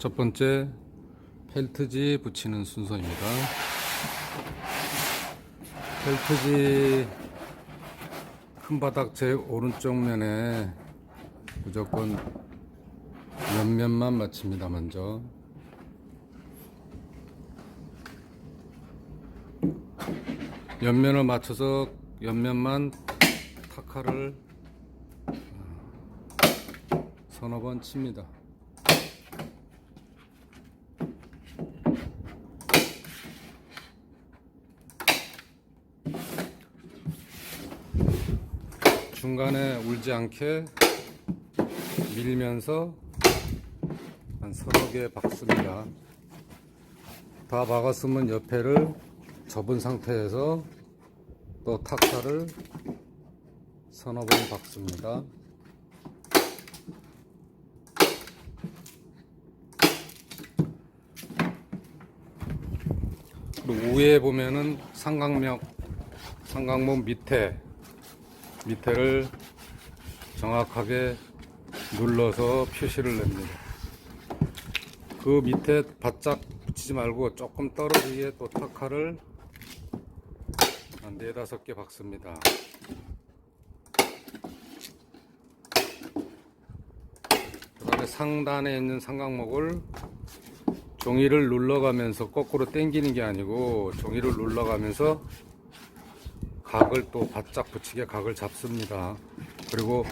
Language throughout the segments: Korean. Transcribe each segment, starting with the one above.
첫 번째 펠트지 붙이는 순서입니다. 펠트지 큰 바닥 제 오른쪽 면에 무조건 옆면만 맞춥니다. 먼저 옆면을 맞춰서 옆면만 타카를 어, 서너 번 칩니다. 중간에 울지 않게 밀면서 한 서너 개 박습니다. 다 박았으면 옆에를 접은 상태에서 또 탁사를 서너 번 박습니다. 그리고 위에 보면은 삼각력, 삼각목 밑에 밑에를 정확하게 눌러서 표시를 냅니다. 그 밑에 바짝 붙이지 말고 조금 떨어지게 또 타카를 한 네다섯 개 박습니다. 그 다음에 상단에 있는 삼각목을 종이를 눌러가면서 거꾸로 당기는 게 아니고 종이를 눌러가면서 각을 또 바짝 붙이게 각을 잡습니다. 그리고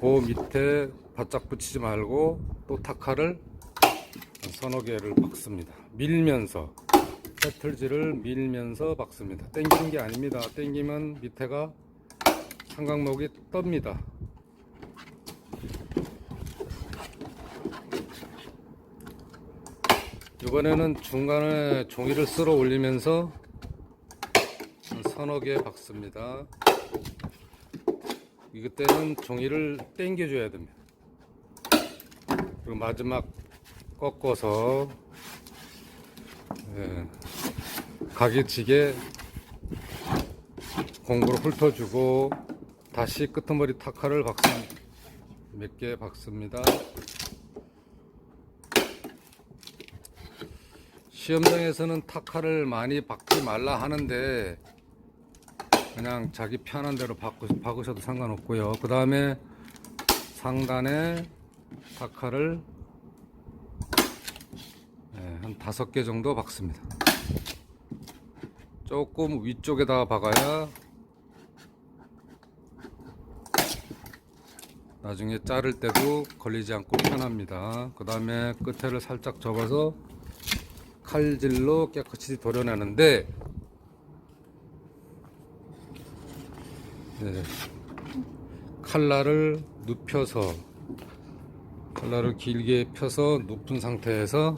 그 밑에 바짝 붙이지 말고 또 타카를 서너 개를 박습니다. 밀면서 배틀지를 밀면서 박습니다. 당기는 게 아닙니다. 당기면 밑에가 삼각목이 떱니다. 이번에는 중간에 종이를 쓸어 올리면서 한 서너 개 박습니다. 이때는 종이를 당겨줘야 됩니다. 그리고 마지막 꺾어서 예, 지게 공구로 훑어주고 다시 끄트머리 타카를 박습니다. 몇 개 박습니다. 시험장에서는 타카를 많이 박지 말라 하는데 그냥 자기 편한 대로 박으, 박으셔도 상관없고요. 그 다음에 상단에 타카를 네, 한 다섯 개 정도 박습니다. 조금 위쪽에다가 박아야 나중에 자를 때도 걸리지 않고 편합니다. 그 다음에 끝에를 살짝 접어서 칼질로 깨끗이 도려내는데 네, 칼날을 눕혀서 칼날을 길게 펴서 눕은 상태에서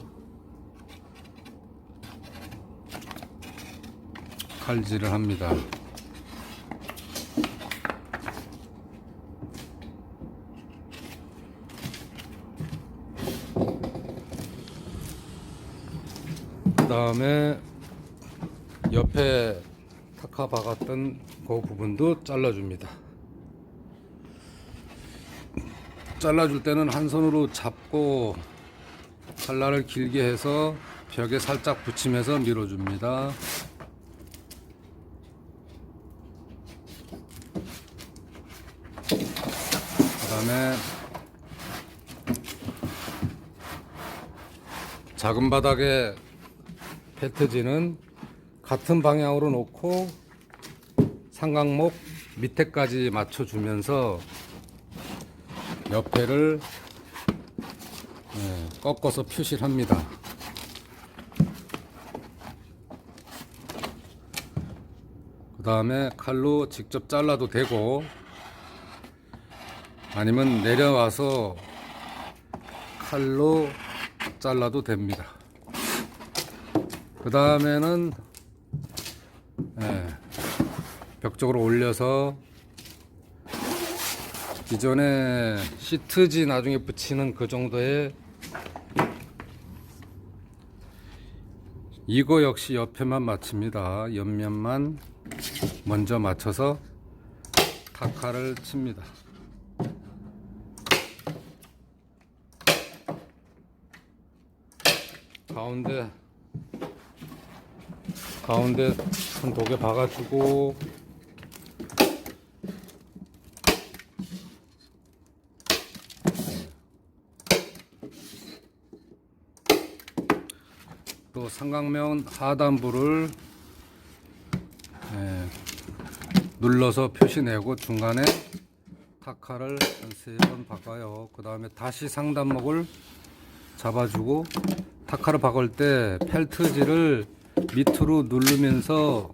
칼질을 합니다. 그 다음에 옆에 타카 박았던 그 부분도 잘라줍니다. 잘라줄 때는 한 손으로 잡고 칼날을 길게 해서 벽에 살짝 붙이면서 밀어줍니다. 그 다음에 작은 바닥에 페트지는 같은 방향으로 놓고 삼각목 밑에까지 맞춰주면서 옆에를 예, 꺾어서 표시를 합니다. 그 다음에 칼로 직접 잘라도 되고 아니면 내려와서 칼로 잘라도 됩니다. 그 다음에는 예, 벽 쪽으로 올려서 기존에 시트지 나중에 붙이는 그 정도의 이거 역시 옆에만 맞춥니다. 옆면만 먼저 맞춰서 타카를 칩니다. 가운데 가운데 한 독에 박아주고 삼각면 하단부를 예, 눌러서 표시 내고 중간에 타카를 한 세번 박아요. 그 다음에 다시 상단목을 잡아주고 타카를 박을 때 펠트지를 밑으로 누르면서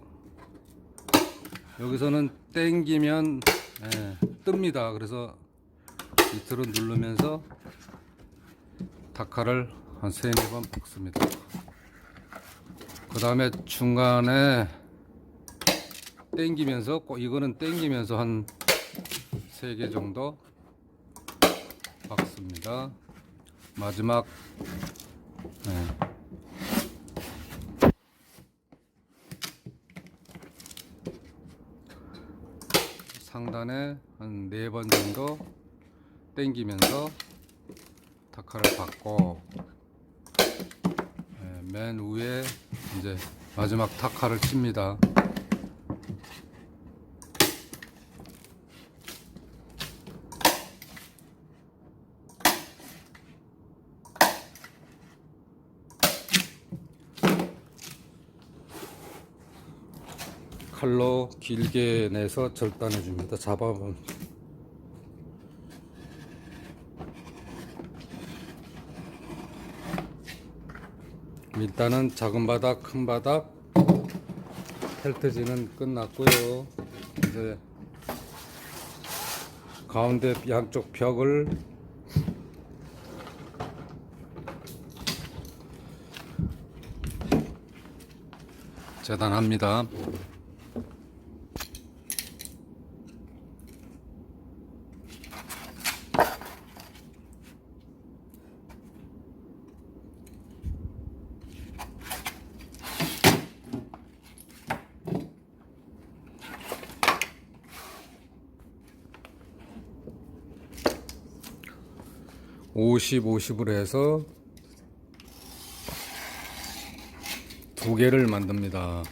여기서는 땡기면 예, 뜹니다. 그래서 밑으로 누르면서 타카를 한 세네 번 박습니다. 그 다음에 중간에 땡기면서 꼭 이거는 땡기면서 한세개 정도 박습니다. 마지막 네. 상단에 한 네 번 정도 땡기면서 타카를 받고 네, 맨 위에 이제 마지막 타카를 칩니다. 칼로 길게 내서 절단해 줍니다. 잡아본 일단은 작은 바닥, 큰 바닥 펠트지는 끝났고요. 이제 가운데 양쪽 벽을 재단합니다. 오십 오십으로 해서 두 개를 만듭니다.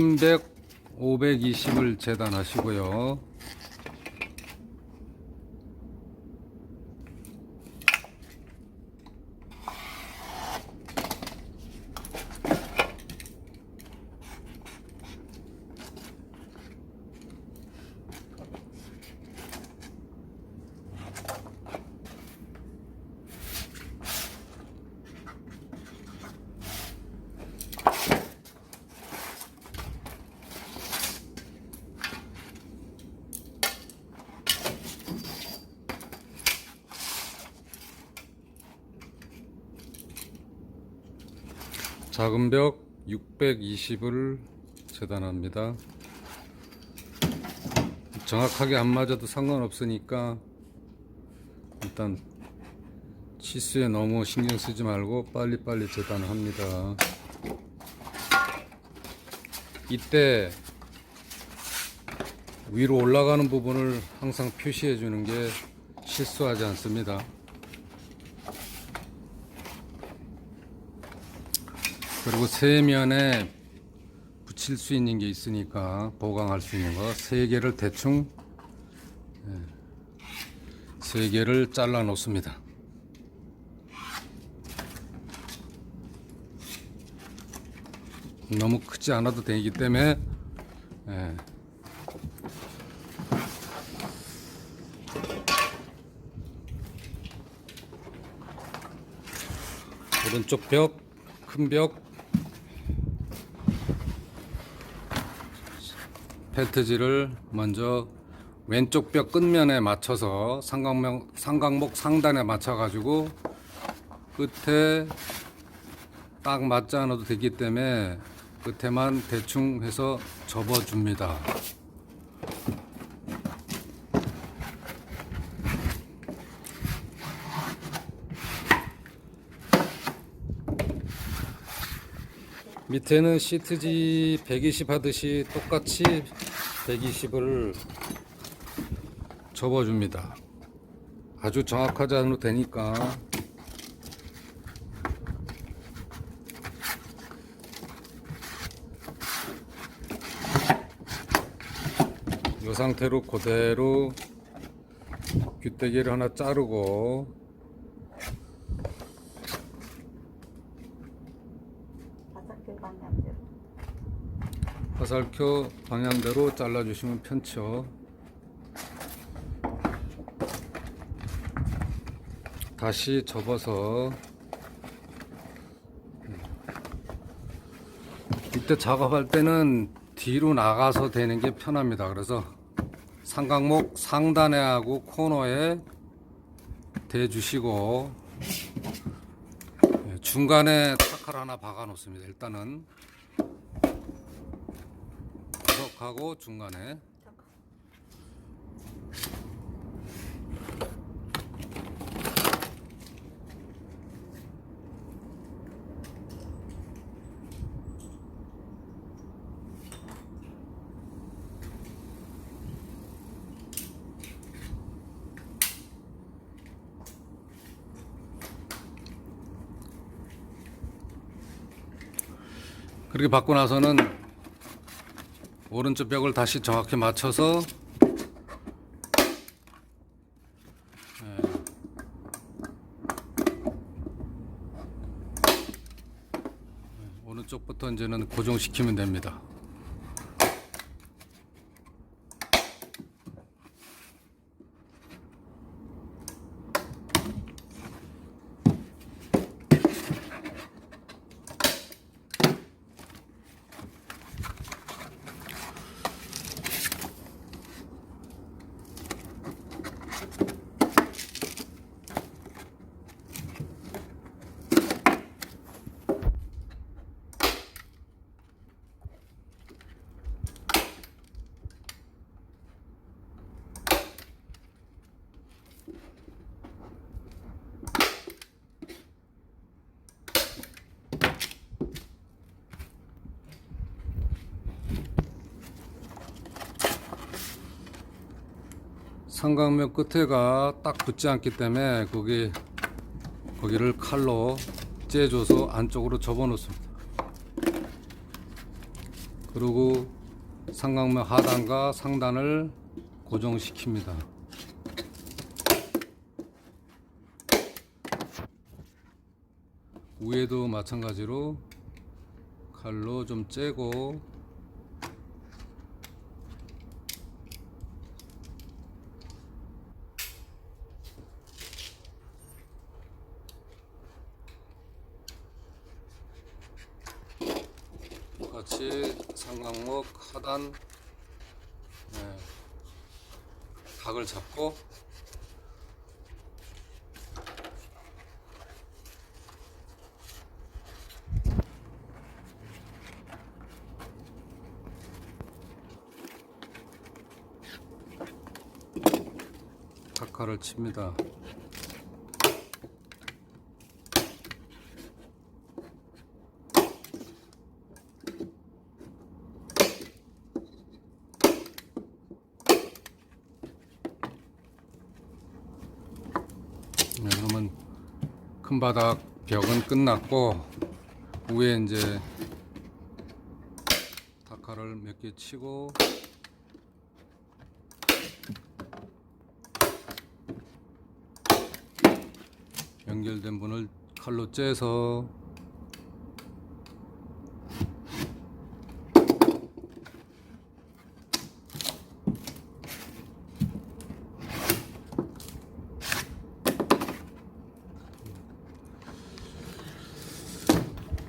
큰백 520을 재단하시고요. 작은 벽 620을 재단합니다. 정확하게 안 맞아도 상관없으니까 일단 치수에 너무 신경 쓰지 말고 빨리빨리 재단을 합니다. 이때 위로 올라가는 부분을 항상 표시해 주는 게 실수하지 않습니다. 그리고 세면에 붙일 수 있는 게 있으니까 보강할 수 있는 거 세 개를 대충 예, 세 개를 잘라 놓습니다. 너무 크지 않아도 되기 때문에 예. 오른쪽 벽, 큰 벽, 펠트지를 먼저 왼쪽 벽 끝면에 맞춰서 삼각목, 삼각목 상단에 맞춰 가지고 끝에 딱 맞지 않아도 되기 때문에 끝에만 대충 해서 접어 줍니다. 밑에는 시트지 120 하듯이 똑같이 120을 접어줍니다. 아주 정확하지 않아도 되니까 이 상태로 그대로 귀때기를 하나 자르고 바삭교 방향대로 화살표 방향대로 잘라주시면 편쳐 다시 접어서. 이때 작업할 때는 뒤로 나가서 되는 게 편합니다. 그래서 삼각목 상단에 하고 코너에 대주시고 예, 중간에 타칼 하나 박아 놓습니다. 일단은 하고 중간에. 그렇게 받고 나서는 오른쪽 벽을 다시 정확히 맞춰서 예. 예, 오른쪽부터 이제는 고정시키면 됩니다. 삼각면 끝에가 딱 붙지 않기 때문에 거기 거기를 칼로 째줘서 안쪽으로 접어 놓습니다. 그리고 삼각면 하단과 상단을 고정시킵니다. 위에도 마찬가지로 칼로 좀 째고 똑같이 하단 네, 각을 잡고 각화를 칩니다. 네, 그러면 큰 바닥 벽은 끝났고 위에 이제 다카를 몇 개 치고 연결된 분을 칼로 째서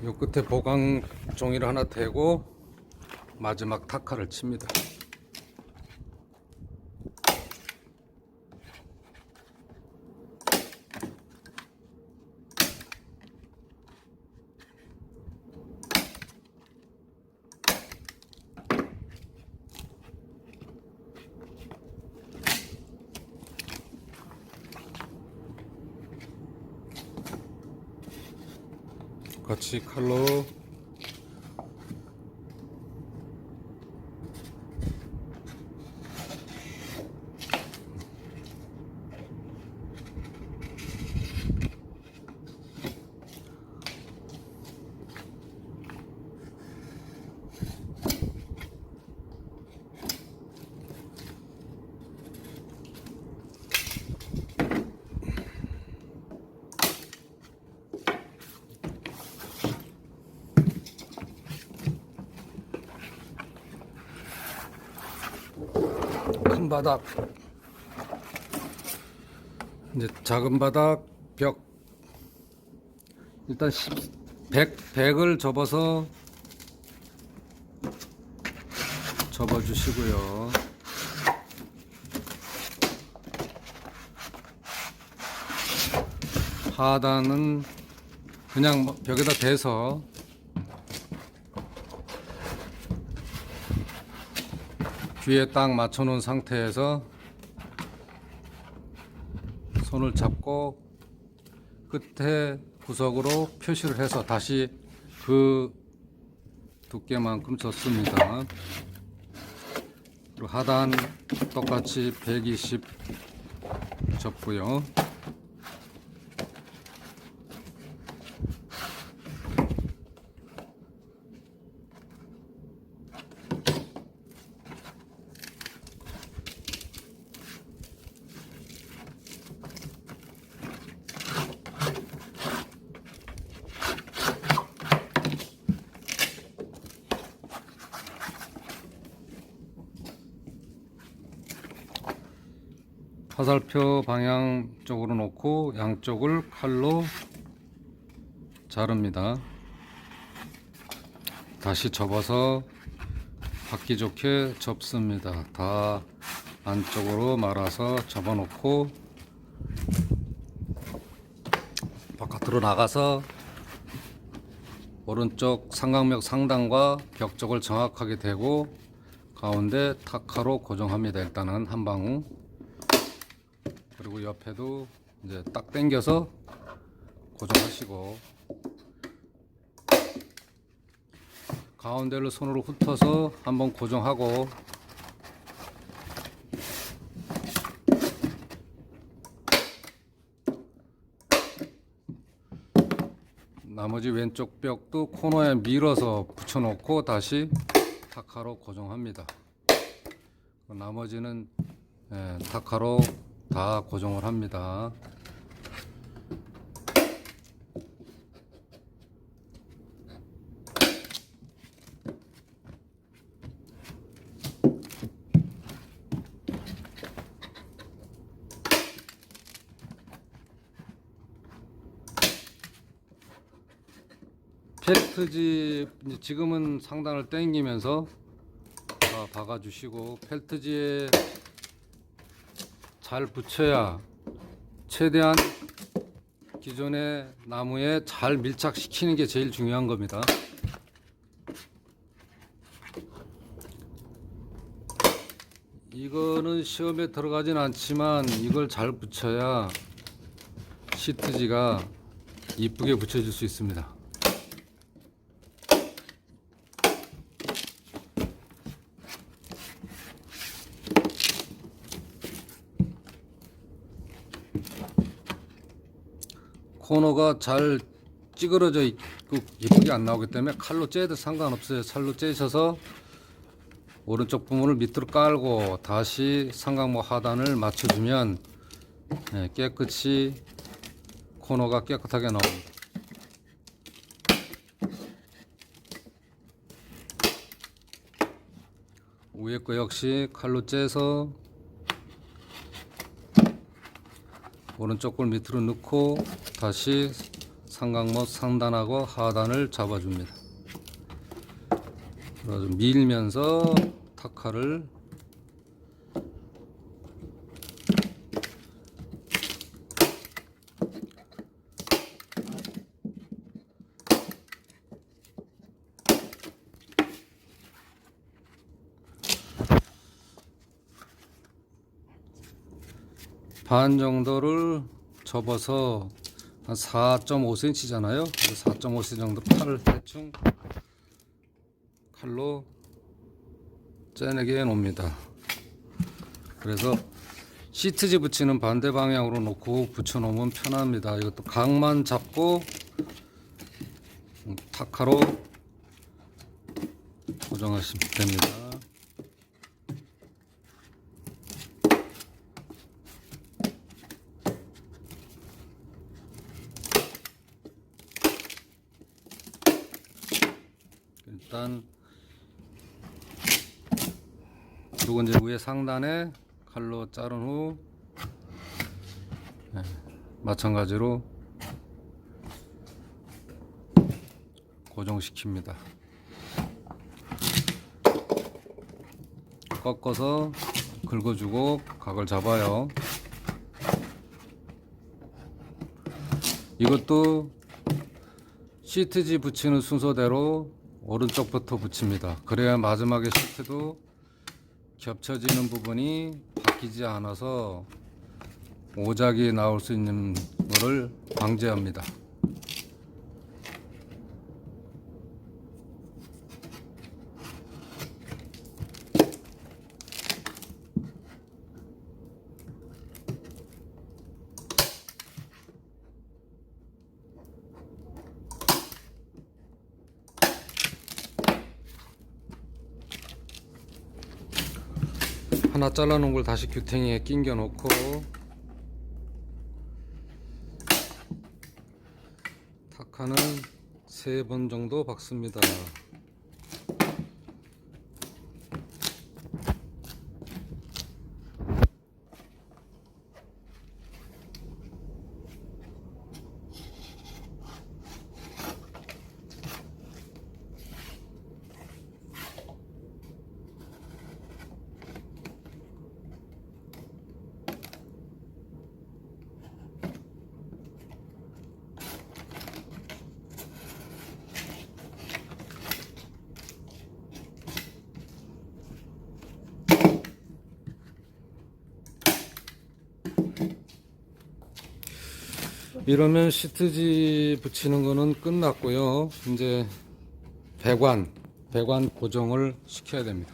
요 끝에 보강 종이를 하나 대고 마지막 타카를 칩니다. 같이 칼로 바닥. 이제 작은 바닥 벽. 일단 10, 100, 100을 접어서 접어 주시고요. 하단은 그냥 뭐 벽에다 대서 귀에 딱 맞춰 놓은 상태에서 손을 잡고 끝에 구석으로 표시를 해서 다시 그 두께만큼 줬습니다. 하단 똑같이 120 접고요. 화살표 방향 쪽으로 놓고 양쪽을 칼로 자릅니다. 다시 접어서 받기 좋게 접습니다. 다 안쪽으로 말아서 접어놓고 바깥으로 나가서 오른쪽 삼각벽 상단과 벽 쪽을 정확하게 대고 가운데 타카로 고정합니다. 일단은 한 방울 그리고 옆에도 이제 딱 당겨서 고정하시고 가운데를 손으로 훑어서 한번 고정하고 나머지 왼쪽 벽도 코너에 밀어서 붙여놓고 다시 타카로 고정합니다. 나머지는 예, 타카로 다 고정을 합니다. 펠트지 지금은 상단을 당기면서 다 박아주시고 펠트지에 잘 붙여야 최대한 기존의 나무에 잘 밀착시키는 게 제일 중요한 겁니다. 이거는 시험에 들어가진 않지만 이걸 잘 붙여야 시트지가 이쁘게 붙여질 수 있습니다. 코너가 잘 찌그러져 있고 예쁘게 안 나오기 때문에 칼로 째도 상관없어요. 칼로 째셔서 오른쪽 부분을 밑으로 깔고 다시 삼각모 하단을 맞춰주면 네, 깨끗이 코너가 깨끗하게 나옵니다. 위에 거 역시 칼로 째서 오른쪽 걸 밑으로 넣고 다시 삼각모 상단하고 하단을 잡아줍니다. 밀면서 타카를 반 정도를 접어서 한 4.5cm잖아요. 4.5cm 정도 팔을 대충 칼로 째내게 해 놓습니다. 그래서 시트지 붙이는 반대 방향으로 놓고 붙여 놓으면 편합니다. 이것도 각만 잡고 음, 타카로 고정하시면 됩니다. 일단 그리고 이제 위에 상단에 칼로 자른 후 네, 마찬가지로 고정시킵니다. 꺾어서 긁어주고 각을 잡아요. 이것도 시트지 붙이는 순서대로 오른쪽부터 붙입니다. 그래야 마지막에 시트도 겹쳐지는 부분이 바뀌지 않아서 오작이 나올 수 있는 것을 방지합니다. 하나 잘라놓은 걸 다시 규탱이에 끼겨 놓고 타카는 세 번 정도 박습니다. 이러면 시트지 붙이는 거는 끝났고요. 이제 배관, 배관 고정을 시켜야 됩니다.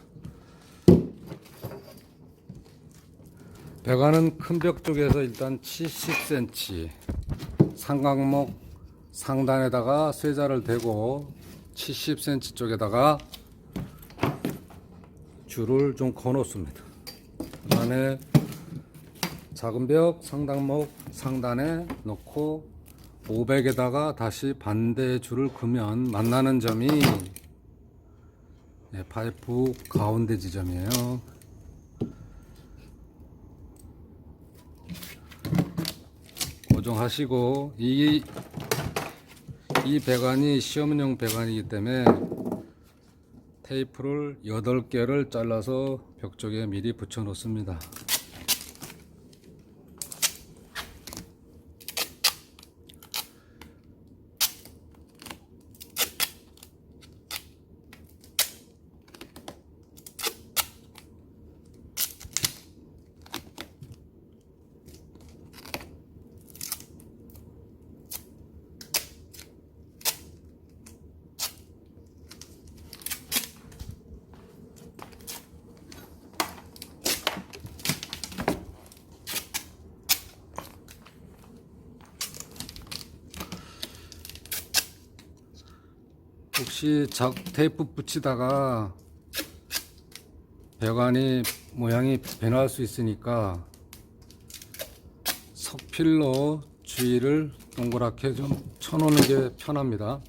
배관은 큰 벽 쪽에서 일단 70cm 삼각목 상단에다가 쇠자를 대고 70cm 쪽에다가 줄을 좀 거어 놓습니다. 그 안에 작은 벽 상단목 상단에 놓고 500에다가 다시 반대 줄을 그면 만나는 점이 네, 파이프 가운데 지점이에요. 고정하시고 이, 이 배관이 시험용 배관이기 때문에 테이프를 8개를 잘라서 벽 쪽에 미리 붙여 놓습니다. 혹시 작 테이프 붙이다가 배관이 모양이 변할 수 있으니까 석필로 주위를 동그랗게 좀 쳐놓는 게 편합니다.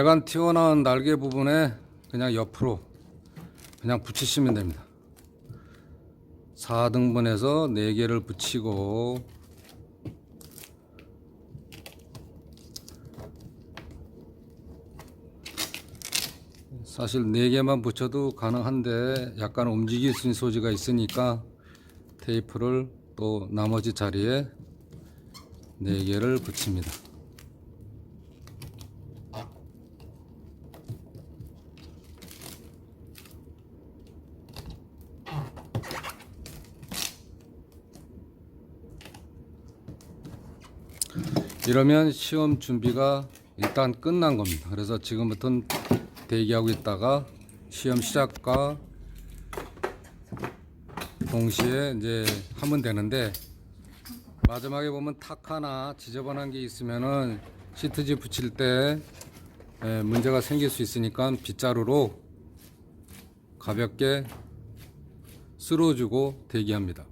배관 튀어나온 날개 부분에 그냥 옆으로 그냥 붙이시면 됩니다. 4등분해서 4개를 붙이고 사실 4개만 붙여도 가능한데 약간 움직일 수 있는 소지가 있으니까 테이프를 또 나머지 자리에 4개를 붙입니다. 이러면 시험 준비가 일단 끝난 겁니다. 그래서 지금부터는 대기하고 있다가 시험 시작과 동시에 이제 하면 되는데 마지막에 보면 탁 하나 지저분한 게 있으면은 시트지 붙일 때 에, 문제가 생길 수 있으니까 빗자루로 가볍게 쓸어주고 대기합니다.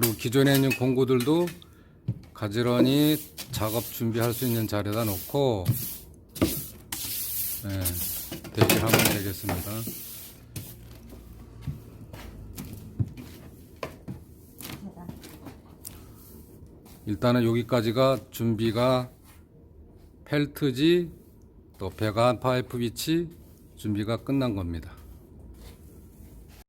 그리고 기존에 있는 공구들도 가지런히 작업 준비할 수 있는 자리에다 놓고 예, 대기를 하면 되겠습니다. 일단은 여기까지가 준비가 펠트지 또 배관 파이프 위치 준비가 끝난 겁니다.